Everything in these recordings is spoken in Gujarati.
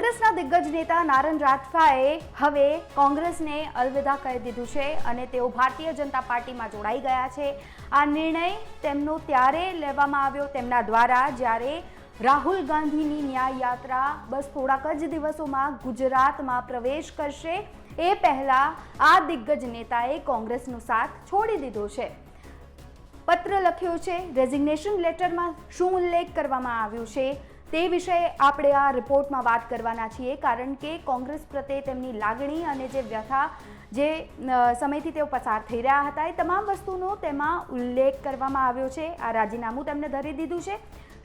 દિગ્ગજ નેતા નારણ રાઠવાએ હવે કોંગ્રેસને અલવિદા કહી દીધું છે અને તેઓ ભારતીય જનતા પાર્ટીમાં જોડાઈ ગયા છે. આ નિર્ણય તેમનો ત્યારે લેવામાં આવ્યો તેમના દ્વારા જ્યારે રાહુલ ગાંધીની ન્યાય યાત્રા બસ થોડાક જ દિવસોમાં ગુજરાતમાં પ્રવેશ કરશે. એ પહેલાં આ દિગ્ગજ નેતાએ કોંગ્રેસનો સાથ છોડી દીધો છે. પત્ર લખ્યો છે, રેઝિગ્નેશન લેટરમાં શું ઉલ્લેખ કરવામાં આવ્યું છે? તે વિશે આપણે આ રિપોર્ટમાં વાત કરવાના છીએ, કારણ કે કોંગ્રેસ પ્રત્યે તેમની લાગણી અને જે વ્યથા, જે સમયથી તેઓ પસાર થઈ રહ્યા હતા, એ તમામ વસ્તુનો તેમાં ઉલ્લેખ કરવામાં આવ્યો છે. આ રાજીનામું તેમને ધરી દીધું છે.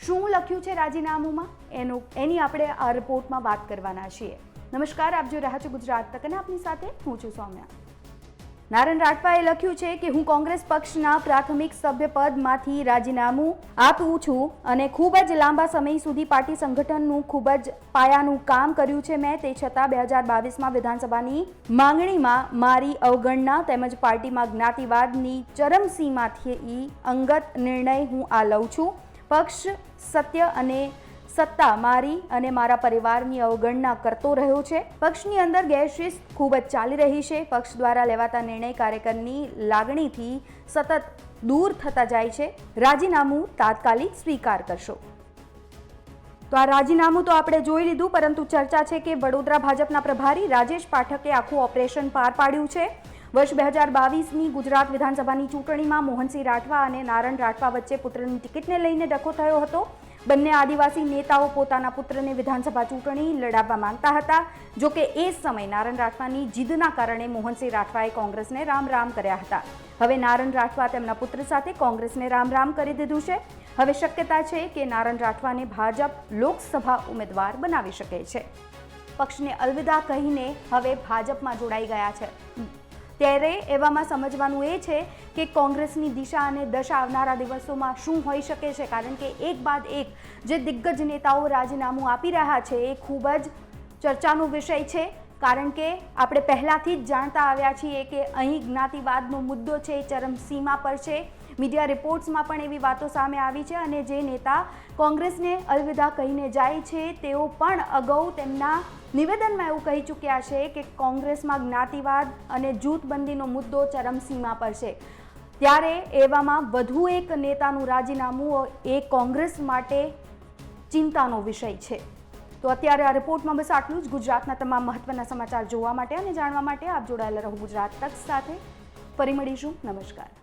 શું લખ્યું છે રાજીનામુંમાં? એનું, એની આપણે આ રિપોર્ટમાં વાત કરવાના છીએ. નમસ્કાર, આપ જો રહ્યા છો ગુજરાત તક આપની સાથે હું છું સૌમ્યા. નારણ રાઠવાએ લખ્યું છે કે હું કોંગ્રેસ પક્ષના પ્રાથમિક સભ્યપદમાંથી રાજીનામું આપું છું અને ખૂબ જ લાંબા સમય સુધી પાર્ટી સંગઠનનું ખૂબ જ પાયાનું કામ કર્યું છે મેં, તે છતાં બે હજાર બાવીસમાં વિધાનસભાની માંગણીમાં મારી અવગણના તેમજ પાર્ટીમાં જ્ઞાતિવાદની ચરમસીમાથી અંગત નિર્ણય હું આ લઉં છું. પક્ષ સત્ય અને સત્તા મારી અને મારા પરિવારની અવગણના કરતો રહ્યો છે. પક્ષની અંદર ગેરશિસ્ત ખૂબ જ ચાલી રહી છે. પક્ષ દ્વારા લેવાતા નિર્ણય કાર્યકરની લાગણીથી સતત દૂર થતા જાય છે. રાજીનામું તાત્કાલિક સ્વીકાર કરશો. તો આ રાજીનામું તો આપણે જોઈ લીધું, પરંતુ ચર્ચા છે કે વડોદરા ભાજપના પ્રભારી રાજેશ પાઠકે આખું ઓપરેશન પાર પાડ્યું છે. વર્ષ બે હજાર બાવીસની ગુજરાત વિધાનસભાની ચૂંટણીમાં મોહનસિંહ રાઠવા અને નારણ રાઠવા વચ્ચે પુત્રની ટિકિટને લઈને ડખો થયો હતો. બંને આદિવાસી નેતાઓ પોતાના પુત્રને વિધાનસભા ચૂંટણી લડાવવા માંગતા હતા. જો કે એ સમય નારણ રાઠવાની જીદના કારણે મોહનસિંહ રાઠવાએ કોંગ્રેસને રામ રામ કર્યા હતા. હવે નારણ રાઠવા તેમના પુત્ર સાથે કોંગ્રેસને રામ રામ કરી દીધું છે. હવે શક્યતા છે કે નારણ રાઠવાને ભાજપ લોકસભા ઉમેદવાર બનાવી શકે છે. પક્ષને અલવિદા કહીને હવે ભાજપમાં જોડાઈ ગયા છે. ત્યારે એવામાં સમજવાનું એ છે કે કોંગ્રેસની દિશા અને દશા આવનારા દિવસોમાં શું હોઈ શકે છે? કારણ કે એક બાદ એક જે દિગ્ગજ નેતાઓ રાજીનામું આપી રહ્યા છે એ ખૂબ જ ચર્ચાનો વિષય છે. કારણ કે આપણે પહેલાંથી જ જાણતા આવ્યા છીએ કે અહીં જ્ઞાતિવાદનો મુદ્દો છે એ ચરમસીમા પર છે. મીડિયા રિપોર્ટ્સમાં પણ એવી વાતો સામે આવી છે અને જે નેતા કોંગ્રેસને અલવિદા કહીને જાય છે, તેઓ પણ અગાઉ તેમના નિવેદનમાં એવું કહી ચૂક્યા છે કે કોંગ્રેસમાં જ્ઞાતિવાદ અને જૂથબંધીનો મુદ્દો ચરમસીમા પર છે. ત્યારે એવામાં વધુ એક નેતાનું રાજીનામું એ કોંગ્રેસ માટે ચિંતાનો વિષય છે. તો અત્યારે આ રિપોર્ટમાં બસ આટલું જ. ગુજરાતના તમામ મહત્વના સમાચાર જોવા માટે અને જાણવા માટે આપ જોડાયેલા રહો ગુજરાત તક સાથે. ફરી મળીશું. નમસ્કાર.